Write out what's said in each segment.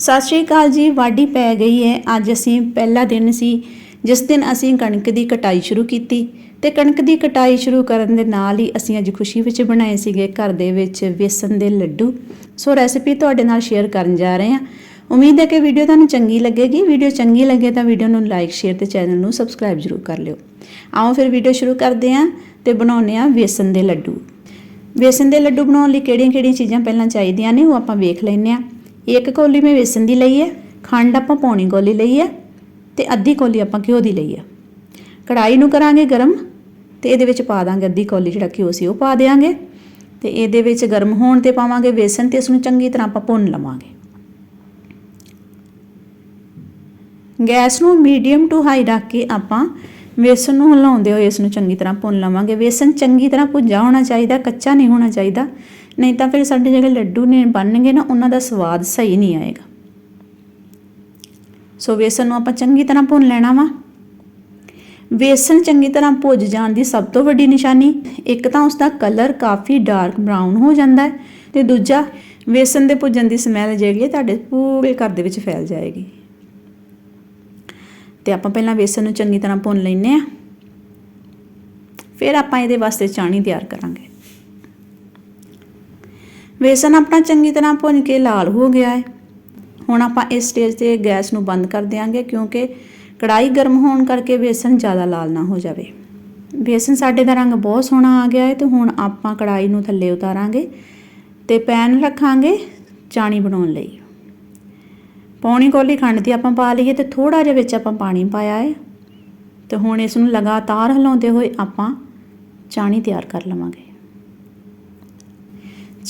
ਸਤਿ ਸ਼੍ਰੀ ਅਕਾਲ ਜੀ, ਵਾਢੀ ਪੈ ਗਈ ਹੈ। ਅੱਜ ਅਸੀਂ ਪਹਿਲਾ ਦਿਨ ਸੀ, ਜਿਸ ਦਿਨ ਅਸੀਂ ਕਣਕ ਦੀ ਕਟਾਈ ਸ਼ੁਰੂ ਕੀਤੀ ਤੇ ਕਣਕ ਦੀ ਕਟਾਈ ਸ਼ੁਰੂ ਕਰਨ ਦੇ ਨਾਲ ਹੀ ਅਸੀਂ ਅੱਜ ਖੁਸ਼ੀ ਵਿੱਚ ਬਣਾਏ ਸੀਗੇ ਘਰ ਦੇ ਵਿੱਚ ਵੇਸਣ ਦੇ ਲੱਡੂ। ਸੋ ਰੈਸਿਪੀ ਤੁਹਾਡੇ ਨਾਲ ਸ਼ੇਅਰ ਕਰਨ ਜਾ ਰਹੇ ਹਾਂ। ਉਮੀਦ ਹੈ ਕਿ ਵੀਡੀਓ ਤੁਹਾਨੂੰ ਚੰਗੀ ਲੱਗੇਗੀ। ਵੀਡੀਓ ਚੰਗੀ ਲੱਗੇ ਤਾਂ ਵੀਡੀਓ ਨੂੰ ਲਾਈਕ, ਸ਼ੇਅਰ ਤੇ ਚੈਨਲ ਨੂੰ ਸਬਸਕ੍ਰਾਈਬ ਜ਼ਰੂਰ ਕਰ ਲਿਓ। ਆਓ ਫਿਰ ਵੀਡੀਓ ਸ਼ੁਰੂ ਕਰਦੇ ਹਾਂ ਤੇ ਬਣਾਉਂਦੇ ਹਾਂ ਵੇਸਣ ਦੇ ਲੱਡੂ। ਵੇਸਣ ਦੇ ਲੱਡੂ ਬਣਾਉਣ ਲਈ ਕਿਹੜੀਆਂ-ਕਿਹੜੀਆਂ ਚੀਜ਼ਾਂ ਪਹਿਲਾਂ ਚਾਹੀਦੀਆਂ ਨੇ ਉਹ ਆਪਾਂ ਵੇਖ ਲੈਂਦੇ ਹਾਂ। ਇੱਕ ਕੌਲੀ ਮੈਂ ਵੇਸਣ ਦੀ ਲਈ ਹੈ, ਖੰਡ ਆਪਾਂ ਪੌਣੀ ਕੌਲੀ ਲਈ ਹੈ ਤੇ ਅੱਧੀ ਕੌਲੀ ਆਪਾਂ ਘਿਓ ਦੀ ਲਈ ਹੈ। ਕੜਾਈ ਨੂੰ ਕਰਾਂਗੇ ਗਰਮ ਤੇ ਇਹਦੇ ਵਿੱਚ ਪਾ ਦਾਂਗੇ ਅੱਧੀ ਕੌਲੀ ਜਿਹੜਾ ਘਿਓ ਸੀ ਉਹ ਪਾ ਦੇਾਂਗੇ ਤੇ ਇਹਦੇ ਵਿੱਚ ਗਰਮ ਹੋਣ ਤੇ ਪਾਵਾਂਗੇ ਵੇਸਣ ਤੇ ਇਸ ਨੂੰ ਚੰਗੀ ਤਰ੍ਹਾਂ ਆਪਾਂ ਭੁੰਨ ਲਵਾਂਗੇ। ਗੈਸ ਨੂੰ ਮੀਡੀਅਮ ਟੂ ਹਾਈ ਰੱਖ ਕੇ ਆਪਾਂ ਵੇਸਣ ਨੂੰ ਹਿਲਾਉਂਦੇ ਹੋਏ ਇਸ ਨੂੰ ਚੰਗੀ ਤਰ੍ਹਾਂ ਭੁੰਨ ਲਵਾਂਗੇ। ਵੇਸਣ ਚੰਗੀ ਤਰ੍ਹਾਂ ਭੁੱਜਾ ਹੋਣਾ ਚਾਹੀਦਾ, ਕੱਚਾ ਨਹੀਂ ਹੋਣਾ ਚਾਹੀਦਾ। ਨਹੀਂ ਤਾਂ ਫਿਰ ਸਾਡੇ ਜਿਹੜੇ ਲੱਡੂ ਨੇ ਬਣਨਗੇ ਨਾ, ਉਹਨਾਂ ਦਾ ਸਵਾਦ ਸਹੀ ਨਹੀਂ ਆਏਗਾ। ਸੋ ਵੇਸਣ ਨੂੰ ਆਪਾਂ ਚੰਗੀ ਤਰ੍ਹਾਂ ਭੁੰਨ ਲੈਣਾ ਵਾ। ਵੇਸਣ ਚੰਗੀ ਤਰ੍ਹਾਂ ਭੁੱਜ ਜਾਣ ਦੀ ਸਭ ਤੋਂ ਵੱਡੀ ਨਿਸ਼ਾਨੀ, ਇੱਕ ਤਾਂ ਉਸ ਦਾ ਕਲਰ ਕਾਫੀ ਡਾਰਕ ਬਰਾਊਨ ਹੋ ਜਾਂਦਾ ਹੈ ਤੇ ਦੂਜਾ, ਵੇਸਣ ਦੇ ਭੁੱਜਣ ਦੀ ਸਮੈਲ ਜਿਹੜੀ ਹੈ ਤੁਹਾਡੇ ਪੂਰੇ ਘਰ ਦੇ ਵਿੱਚ ਫੈਲ ਜਾਏਗੀ। ਤੇ ਆਪਾਂ ਪਹਿਲਾਂ ਵੇਸਣ ਨੂੰ ਚੰਗੀ ਤਰ੍ਹਾਂ ਭੁੰਨ ਲੈਨੇ ਆ ਫਿਰ ਆਪਾਂ ਇਹਦੇ ਵਾਸਤੇ ਚਾਣੀ ਤਿਆਰ ਕਰਾਂਗੇ। ਵੇਸਣ ਆਪਣਾ ਚੰਗੀ ਤਰ੍ਹਾਂ ਭੁੰਨ ਕੇ ਲਾਲ ਹੋ ਗਿਆ ਹੈ। ਹੁਣ ਆਪਾਂ ਇਸ ਸਟੇਜ ਤੇ ਗੈਸ ਨੂੰ ਬੰਦ ਕਰ ਦਿਆਂਗੇ ਕਿਉਂਕਿ ਕੜਾਈ ਗਰਮ ਹੋਣ ਕਰਕੇ ਵੇਸਣ ਜ਼ਿਆਦਾ ਲਾਲ ਨਾ ਹੋ ਜਾਵੇ। ਵੇਸਣ ਸਾਡੇ ਦਾ ਰੰਗ ਬਹੁਤ ਸੋਹਣਾ ਆ ਗਿਆ ਹੈ ਤੇ ਹੁਣ ਆਪਾਂ ਕੜਾਈ ਨੂੰ ਥੱਲੇ ਉਤਾਰਾਂਗੇ ਤੇ ਪੈਨ ਰੱਖਾਂਗੇ ਚਾਣੀ ਬਣਾਉਣ ਲਈ। ਪੌਣੀ ਕੋਲੀ ਖੰਡ ਦੀ ਆਪਾਂ ਪਾ ਲਈਏ ਤੇ ਥੋੜਾ ਜਿਹਾ ਵਿੱਚ ਆਪਾਂ ਪਾਣੀ ਪਾਇਆ ਹੈ। ਤੇ ਹੁਣ ਇਸ ਨੂੰ ਲਗਾਤਾਰ ਹਿਲਾਉਂਦੇ ਹੋਏ ਆਪਾਂ ਚਾਣੀ ਤਿਆਰ ਕਰ ਲਵਾਂਗੇ।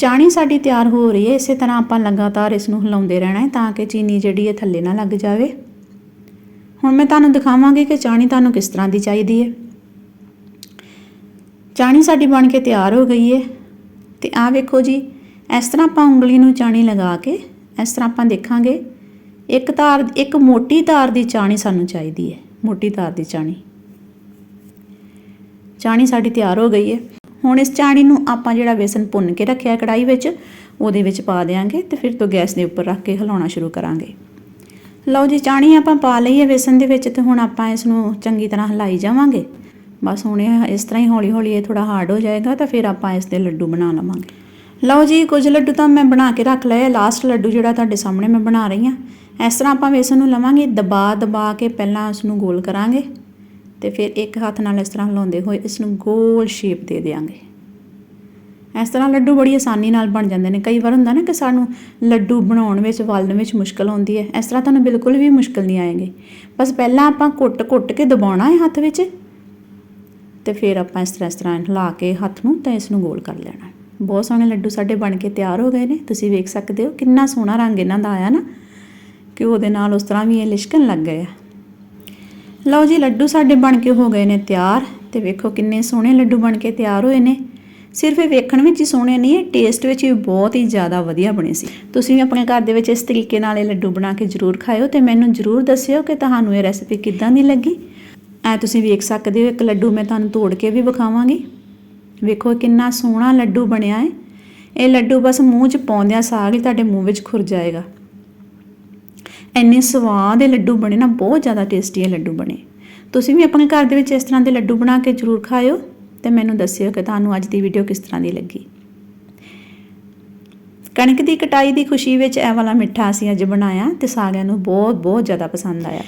ਚਾਣੀ ਸਾਡੀ ਤਿਆਰ ਹੋ ਰਹੀ ਹੈ, ਇਸੇ ਤਰ੍ਹਾਂ ਆਪਾਂ ਲਗਾਤਾਰ ਇਸ ਨੂੰ ਹਿਲਾਉਂਦੇ ਰਹਿਣਾ ਹੈ ਤਾਂ ਕਿ ਚੀਨੀ ਜਿਹੜੀ ਹੈ ਥੱਲੇ ਨਾ ਲੱਗ ਜਾਵੇ। ਹੁਣ ਮੈਂ ਤੁਹਾਨੂੰ ਦਿਖਾਵਾਂਗੀ ਕਿ ਚਾਣੀ ਤੁਹਾਨੂੰ ਕਿਸ ਤਰ੍ਹਾਂ ਦੀ ਚਾਹੀਦੀ ਹੈ। ਚਾਣੀ ਸਾਡੀ ਬਣ ਕੇ ਤਿਆਰ ਹੋ ਗਈ ਹੈ ਤੇ ਆਹ ਵੇਖੋ ਜੀ, ਇਸ ਤਰ੍ਹਾਂ ਆਪਾਂ ਉਂਗਲੀ ਨੂੰ ਚਾਣੀ ਲਗਾ ਕੇ ਇਸ ਤਰ੍ਹਾਂ ਆਪਾਂ ਦੇਖਾਂਗੇ, ਇੱਕ ਤਾਰ ਇੱਕ ਮੋਟੀ ਤਾਰ ਦੀ ਚਾਣੀ ਸਾਨੂੰ ਚਾਹੀਦੀ ਹੈ, ਮੋਟੀ ਤਾਰ ਦੀ ਚਾਣੀ। ਚਾਣੀ ਸਾਡੀ ਤਿਆਰ ਹੋ ਗਈ ਹੈ। ਹੁਣ ਇਸ ਚਾਣੀ ਨੂੰ ਆਪਾਂ ਜਿਹੜਾ ਵੇਸਣ ਭੁੰਨ ਕੇ ਰੱਖਿਆ ਕੜਾਈ ਵਿੱਚ, ਉਹਦੇ ਵਿੱਚ ਪਾ ਦੇਾਂਗੇ ਤੇ ਫਿਰ ਤੋਂ ਗੈਸ ਦੇ ਉੱਪਰ ਰੱਖ ਕੇ ਹਿਲਾਉਣਾ ਸ਼ੁਰੂ ਕਰਾਂਗੇ। ਲਓ ਜੀ ਚਾਣੀ ਆਪਾਂ ਪਾ ਲਈ ਹੈ ਵੇਸਣ ਦੇ ਵਿੱਚ ਤੇ ਹੁਣ ਆਪਾਂ ਇਸ ਨੂੰ ਚੰਗੀ ਤਰ੍ਹਾਂ ਹਿਲਾਈ ਜਾਵਾਂਗੇ। ਬਸ ਹੁਣ ਇਹ ਇਸ ਤਰ੍ਹਾਂ ਹੀ ਹੌਲੀ ਹੌਲੀ ਇਹ ਥੋੜਾ ਹਾਰਡ ਹੋ ਜਾਏਗਾ ਤਾਂ ਫਿਰ ਆਪਾਂ ਇਸ ਦੇ ਲੱਡੂ ਬਣਾ ਲਵਾਂਗੇ। ਲਓ ਜੀ, ਕੁਝ ਲੱਡੂ ਤਾਂ ਮੈਂ ਬਣਾ ਕੇ ਰੱਖ ਲਏ ਲਾਸਟ ਲੱਡੂ ਜਿਹੜਾ ਤੁਹਾਡੇ ਸਾਹਮਣੇ ਮੈਂ ਬਣਾ ਰਹੀ ਹਾਂ। ਇਸ ਤਰ੍ਹਾਂ ਆਪਾਂ ਵੇਸਣ ਨੂੰ ਲਵਾਂਗੇ ਦਬਾ ਦਬਾ ਕੇ ਪਹਿਲਾਂ ਉਸ ਨੂੰ ਗੋਲ ਕਰਾਂਗੇ। ਤੇ ਫਿਰ ਇੱਕ ਹੱਥ ਨਾਲ ਇਸ ਤਰ੍ਹਾਂ ਹਿਲਾਉਂਦੇ ਹੋਏ ਇਸ ਨੂੰ ਗੋਲ ਸ਼ੇਪ ਦੇ ਦੇਵਾਂਗੇ ਇਸ ਤਰ੍ਹਾਂ ਲੱਡੂ ਬੜੀ ਆਸਾਨੀ ਨਾਲ ਬਣ ਜਾਂਦੇ ਨੇ। ਕਈ ਵਾਰ ਹੁੰਦਾ ਨਾ ਕਿ ਸਾਨੂੰ ਲੱਡੂ ਬਣਾਉਣ ਵਿੱਚ, ਵਲਣ ਵਿੱਚ ਮੁਸ਼ਕਲ ਆਉਂਦੀ ਹੈ। ਇਸ ਤਰ੍ਹਾਂ ਤੁਹਾਨੂੰ ਬਿਲਕੁਲ ਵੀ ਮੁਸ਼ਕਲ ਨਹੀਂ ਆਏਗੀ। ਬਸ ਪਹਿਲਾਂ ਆਪਾਂ ਕੁੱਟ-ਕੁੱਟ ਕੇ ਦਬਾਉਣਾ ਹੈ ਹੱਥ ਵਿੱਚ ਤੇ ਫਿਰ ਆਪਾਂ ਇਸ ਤਰ੍ਹਾਂ ਇਸ ਤਰ੍ਹਾਂ ਹਿਲਾ ਕੇ ਹੱਥ ਨੂੰ ਤਾਂ ਇਸ ਨੂੰ ਗੋਲ ਕਰ ਲੈਣਾ ਬਹੁਤ ਸੋਹਣੇ ਲੱਡੂ ਸਾਡੇ ਬਣ ਕੇ ਤਿਆਰ ਹੋ ਗਏ ਨੇ। ਤੁਸੀਂ ਵੇਖ ਸਕਦੇ ਹੋ ਕਿੰਨਾ ਸੋਹਣਾ ਰੰਗ ਇਹਨਾਂ ਦਾ ਆਇਆ ਨਾ, ਕਿ ਉਹਦੇ ਨਾਲ ਉਸ ਤਰ੍ਹਾਂ ਵੀ ਇਹ ਲਿਸ਼ਕਣ ਲੱਗ ਗਏ ਆ। ਲਓ ਜੀ, ਲੱਡੂ ਸਾਡੇ ਬਣ ਕੇ ਹੋ ਗਏ ਨੇ ਤਿਆਰ ਤੇ ਵੇਖੋ ਕਿੰਨੇ ਸੋਹਣੇ ਲੱਡੂ ਬਣ ਕੇ ਤਿਆਰ ਹੋਏ ਨੇ। ਸਿਰਫ ਇਹ ਵੇਖਣ ਵਿੱਚ ਹੀ ਸੋਹਣੇ ਨਹੀਂ, ਇਹ ਟੇਸਟ ਵਿੱਚ ਵੀ ਬਹੁਤ ਹੀ ਜ਼ਿਆਦਾ ਵਧੀਆ ਬਣੇ ਸੀ। ਤੁਸੀਂ ਵੀ ਆਪਣੇ ਘਰ ਦੇ ਵਿੱਚ ਇਸ ਤਰੀਕੇ ਨਾਲ ਇਹ ਲੱਡੂ ਬਣਾ ਕੇ ਜ਼ਰੂਰ ਖਾਇਓ ਤੇ ਮੈਨੂੰ ਜ਼ਰੂਰ ਦੱਸਿਓ ਕਿ ਤੁਹਾਨੂੰ ਇਹ ਰੈਸਿਪੀ ਕਿੱਦਾਂ ਦੀ ਲੱਗੀ। ਐ ਤੁਸੀਂ ਵੇਖ ਸਕਦੇ ਹੋ, ਇੱਕ ਲੱਡੂ ਮੈਂ ਤੁਹਾਨੂੰ ਤੋੜ ਕੇ ਵੀ ਵਿਖਾਵਾਂਗੀ। ਵੇਖੋ ਕਿੰਨਾ ਸੋਹਣਾ ਲੱਡੂ ਬਣਿਆ ਹੈ। ਇਹ ਲੱਡੂ ਬਸ ਮੂੰਹ 'ਚ ਪਾਉਂਦਿਆਂ ਸਾਗ ਹੀ ਤੁਹਾਡੇ ਮੂੰਹ ਵਿੱਚ ਖੁਰ ਜਾਏਗਾ। ਇੰਨੇ ਸਵਾਦ ਇਹ ਲੱਡੂ ਬਣੇ ਨਾ, ਬਹੁਤ ਜ਼ਿਆਦਾ ਟੇਸਟੀ ਇਹ ਲੱਡੂ ਬਣੇ। ਤੁਸੀਂ ਵੀ ਆਪਣੇ ਘਰ ਦੇ ਵਿੱਚ ਇਸ ਤਰ੍ਹਾਂ ਦੇ ਲੱਡੂ ਬਣਾ ਕੇ ਜ਼ਰੂਰ ਖਾਇਓ ਤੇ ਮੈਨੂੰ ਦੱਸਿਓ ਕਿ ਤੁਹਾਨੂੰ ਅੱਜ ਦੀ ਵੀਡੀਓ ਕਿਸ ਤਰ੍ਹਾਂ ਦੀ ਲੱਗੀ। ਕਣਕ ਦੀ ਕਟਾਈ ਦੀ ਖੁਸ਼ੀ ਵਿੱਚ ਇਹ ਵਾਲਾ ਮਿੱਠਾ ਅਸੀਂ ਅੱਜ ਬਣਾਇਆ ਤੇ ਸਾਰਿਆਂ ਨੂੰ ਬਹੁਤ ਬਹੁਤ ਜ਼ਿਆਦਾ ਪਸੰਦ ਆਇਆ।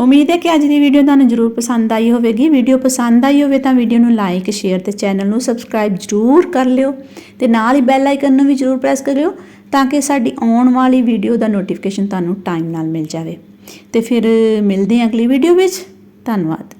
ਉਮੀਦ ਹੈ ਕਿ ਅੱਜ ਦੀ ਵੀਡੀਓ ਤੁਹਾਨੂੰ ਜ਼ਰੂਰ ਪਸੰਦ ਆਈ ਹੋਵੇਗੀ। ਵੀਡੀਓ ਪਸੰਦ ਆਈ ਹੋਵੇ ਤਾਂ ਵੀਡੀਓ ਨੂੰ ਲਾਈਕ ਸ਼ੇਅਰ ਤੇ ਚੈਨਲ ਨੂੰ ਸਬਸਕ੍ਰਾਈਬ ਜ਼ਰੂਰ ਕਰ ਲਿਓ ਤੇ ਨਾਲ ਹੀ ਬੈਲ ਆਈਕਨ ਨੂੰ ਵੀ ਜ਼ਰੂਰ ਪ੍ਰੈਸ ਕਰਿਓ ਤਾਂ ਕਿ ਸਾਡੀ ਆਉਣ ਵਾਲੀ ਵੀਡੀਓ ਦਾ ਨੋਟੀਫਿਕੇਸ਼ਨ ਤੁਹਾਨੂੰ ਟਾਈਮ ਨਾਲ ਮਿਲ ਜਾਵੇ। ਤੇ ਫਿਰ ਮਿਲਦੇ ਹਾਂ ਅਗਲੀ ਵੀਡੀਓ ਵਿੱਚ। ਧੰਨਵਾਦ।